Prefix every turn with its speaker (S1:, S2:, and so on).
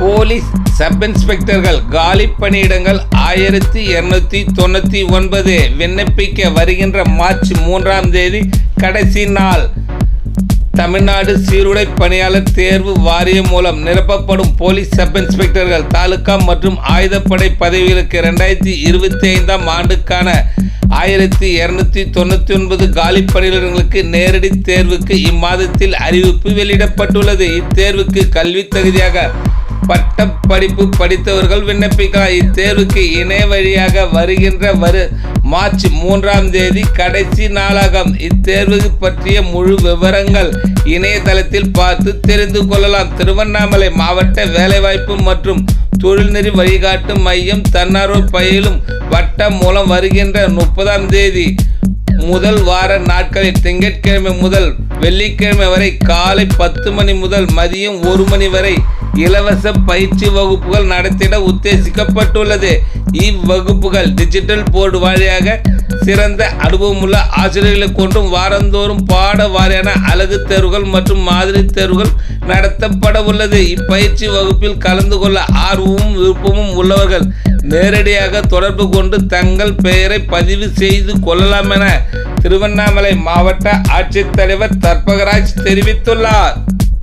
S1: Police sub இன்ஸ்பெக்டர்கள் காலி பணியிடங்கள் ஆயிரத்தி இருநூத்தி தொண்ணூத்தி ஒன்பது விண்ணப்பிக்க வருகின்ற மார்ச் மூன்றாம் தேதி கடைசி நாள். தமிழ்நாடு சீருடை பணியாளர் தேர்வு வாரியம் மூலம் நிரப்பப்படும் போலீஸ் சப் இன்ஸ்பெக்டர்கள் தாலுகா மற்றும் ஆயுதப்படை பதவிகளுக்கு ரெண்டாயிரத்தி இருபத்தி ஐந்தாம் ஆண்டுக்கான ஆயிரத்தி இருநூத்தி தொண்ணூற்றி ஒன்பது காலி பணியிடங்களுக்கு நேரடி தேர்வுக்கு இம்மாதத்தில் அறிவிப்பு வெளியிடப்பட்டுள்ளது. இத்தேர்வுக்கு கல்வி தகுதியாக பட்ட படிப்பு படித்தவர்கள் விண்ணப்பிக்கலாம். இத்தேர்வுக்கு இணைய வழியாக வருகின்ற வரு மார்ச் மூன்றாம் தேதி கடைசி நாளாகும். இத்தேர்வு பற்றிய முழு விவரங்கள் இணையதளத்தில் பார்த்து தெரிந்து கொள்ளலாம். திருவண்ணாமலை மாவட்ட வேலைவாய்ப்பு மற்றும் தொழில்நெறி வழிகாட்டு மையம் தன்னார்வ பயிலும் வட்டம் மூலம் வருகின்ற முப்பதாம் தேதி முதல் வார நாட்களில் திங்கட்கிழமை முதல் வெள்ளிக்கிழமை வரை காலை பத்து மணி முதல் மதியம் ஒரு மணி வரை இலவச பயிற்சி வகுப்புகள் நடத்திட உத்தேசிக்கப்பட்டுள்ளது. இவ்வகுப்புகள் டிஜிட்டல் போர்டு வழியாக சிறந்த அனுபவமுள்ள ஆசிரியர்களை கொண்டும் வாரந்தோறும் பாட வாரியான அழகு தேர்வுகள் மற்றும் மாதிரி தேர்வுகள் நடத்தப்பட உள்ளது. இப்பயிற்சி வகுப்பில் கலந்து கொள்ள ஆர்வமும் விருப்பமும் உள்ளவர்கள் நேரடியாக தொடர்பு கொண்டு தங்கள் பெயரை பதிவு செய்து கொள்ளலாம் என திருவண்ணாமலை மாவட்ட ஆட்சித்தலைவர் தர்பகராஜ் தெரிவித்துள்ளார்.